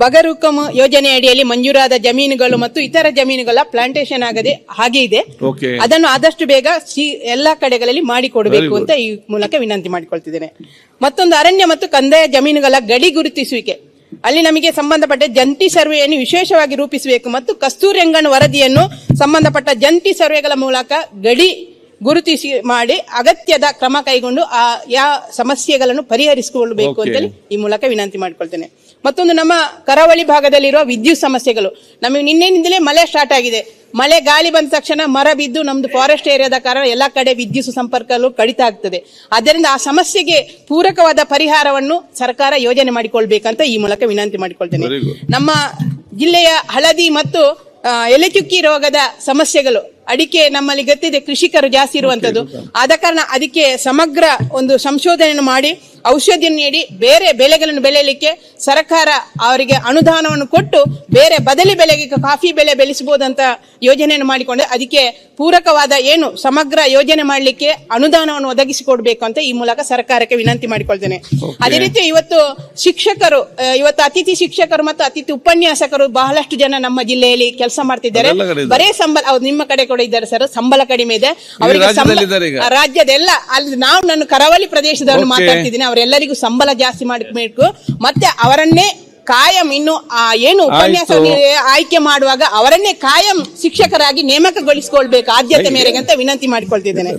ಬಗರುಕಂ ಯೋಜನೆ ಅಡಿಯಲ್ಲಿ ಮಂಜೂರಾದ ಜಮೀನುಗಳು ಮತ್ತು ಇತರ ಜಮೀನುಗಳ ಪ್ಲಾಂಟೇಶನ್ ಆಗದೆ ಹಾಗೆ ಇದೆ. ಅದನ್ನು ಆದಷ್ಟು ಬೇಗ ಸಿ- ಎಲ್ಲಾ ಕಡೆಗಳಲ್ಲಿ ಮಾಡಿಕೊಡಬೇಕು ಅಂತ ಈ ಮೂಲಕ ವಿನಂತಿ ಮಾಡಿಕೊಳ್ತಿದ್ದೇನೆ. ಮತ್ತೊಂದು ಅರಣ್ಯ ಮತ್ತು ಕಂದಾಯ ಜಮೀನುಗಳ ಗಡಿ ಗುರುತಿಸುವಿಕೆ. ಅಲ್ಲಿ ನಮಗೆ ಸಂಬಂಧಪಟ್ಟ ಜಂಟಿ ಸರ್ವೆಯನ್ನು ವಿಶೇಷವಾಗಿ ರೂಪಿಸಬೇಕು ಮತ್ತು ಕಸ್ತೂರಿ ವರದಿಯನ್ನು ಸಂಬಂಧಪಟ್ಟ ಜಂಟಿ ಸರ್ವೆಗಳ ಮೂಲಕ ಗಡಿ ಗುರುತಿಸಿ ಮಾಡಿ ಅಗತ್ಯದ ಕ್ರಮ ಕೈಗೊಂಡು ಆ ಯಾವ ಸಮಸ್ಯೆಗಳನ್ನು ಪರಿಹರಿಸಿಕೊಳ್ಳಬೇಕು. ಅಂತೇಳಿ ಈ ಮೂಲಕ ವಿನಂತಿ ಮಾಡಿಕೊಳ್ತೇನೆ. ಮತ್ತೊಂದು ನಮ್ಮ ಕರಾವಳಿ ಭಾಗದಲ್ಲಿರುವ ವಿದ್ಯುತ್ ಸಮಸ್ಯೆಗಳು. ನಮಗೆ ನಿನ್ನೆಯಿಂದಲೇ ಮಳೆ ಸ್ಟಾರ್ಟ್ ಆಗಿದೆ. ಮಳೆ ಗಾಳಿ ಬಂದ ತಕ್ಷಣ ಮರ ಬಿದ್ದು ನಮ್ದು ಫಾರೆಸ್ಟ್ ಏರಿಯಾದ ಕಾರಣ ಎಲ್ಲಾ ಕಡೆ ವಿದ್ಯುತ್ ಸಂಪರ್ಕಗಳು ಕಡಿತ ಆಗ್ತದೆ. ಆದ್ದರಿಂದ ಆ ಸಮಸ್ಯೆಗೆ ಪೂರಕವಾದ ಪರಿಹಾರವನ್ನು ಸರ್ಕಾರ ಯೋಜನೆ ಮಾಡಿಕೊಳ್ಬೇಕಂತ ಈ ಮೂಲಕ ವಿನಂತಿ ಮಾಡಿಕೊಳ್ತೇನೆ. ನಮ್ಮ ಜಿಲ್ಲೆಯ ಹಳದಿ ಮತ್ತು ಎಲೆಚುಕ್ಕಿ ರೋಗದ ಸಮಸ್ಯೆಗಳು. ಅಡಿಕೆ ನಮ್ಮಲ್ಲಿ ಗೊತ್ತಿದೆ ಕೃಷಿಕರು ಜಾಸ್ತಿ ಇರುವಂತದ್ದು. ಆದ ಕಾರಣ ಅದಕ್ಕೆ ಸಮಗ್ರ ಒಂದು ಸಂಶೋಧನೆಯನ್ನು ಮಾಡಿ ಔಷಧಿಯನ್ನು ನೀಡಿ ಬೇರೆ ಬೆಳೆಗಳನ್ನು ಬೆಳೆಯಲಿಕ್ಕೆ ಸರ್ಕಾರ ಅವರಿಗೆ ಅನುದಾನವನ್ನು ಕೊಟ್ಟು ಬೇರೆ ಬದಲಿ ಬೆಳೆಗೆ ಕಾಫಿ ಬೆಳೆ ಬೆಳೆಸಬಹುದಂತ ಯೋಜನೆಯನ್ನು ಮಾಡಿಕೊಂಡು ಅದಕ್ಕೆ ಪೂರಕವಾದ ಏನು ಸಮಗ್ರ ಯೋಜನೆ ಮಾಡಲಿಕ್ಕೆ ಅನುದಾನವನ್ನು ಒದಗಿಸಿಕೊಡ್ಬೇಕು ಅಂತ ಈ ಮೂಲಕ ಸರ್ಕಾರಕ್ಕೆ ವಿನಂತಿ ಮಾಡಿಕೊಳ್ತೇನೆ. ಅದೇ ರೀತಿ ಇವತ್ತು ಶಿಕ್ಷಕರು ಇವತ್ತು ಅತಿಥಿ ಶಿಕ್ಷಕರು ಮತ್ತು ಅತಿಥಿ ಉಪನ್ಯಾಸಕರು ಬಹಳಷ್ಟು ಜನ ನಮ್ಮ ಜಿಲ್ಲೆಯಲ್ಲಿ ಕೆಲಸ ಮಾಡ್ತಿದ್ದಾರೆ. ಬರೇ ಸಂಬಳ ಅವ್ರು ನಿಮ್ಮ ಕಡೆ ಕೂಡ ಇದ್ದಾರೆ ಸರ್. ಸಂಬಳ ಕಡಿಮೆ ಇದೆ. ಅವರಿಗೆ ರಾಜ್ಯದೆಲ್ಲ ಅಲ್ಲಿ ನಾವು ನಾನು ಕರಾವಳಿ ಪ್ರದೇಶದವರು. ಮಾತಾಡ್ತಿದ್ದೀನಿ. ಅವರೆಲ್ಲರಿಗೂ ಸಂಬಳ ಜಾಸ್ತಿ ಮಾಡಬೇಕು ಮತ್ತೆ ಅವರನ್ನೇ ಕಾಯಂ ಇನ್ನು ಆ ಏನು ಉಪನ್ಯಾಸ. ಆಯ್ಕೆ ಮಾಡುವಾಗ ಅವರನ್ನೇ ಕಾಯಂ ಶಿಕ್ಷಕರಾಗಿ ನೇಮಕಗೊಳಿಸಿಕೊಳ್ಬೇಕು ಆದ್ಯತೆ ಮೇರೆಗೆ ಅಂತ ವಿನಂತಿ ಮಾಡಿಕೊಳ್ತಿದ್ದೇನೆ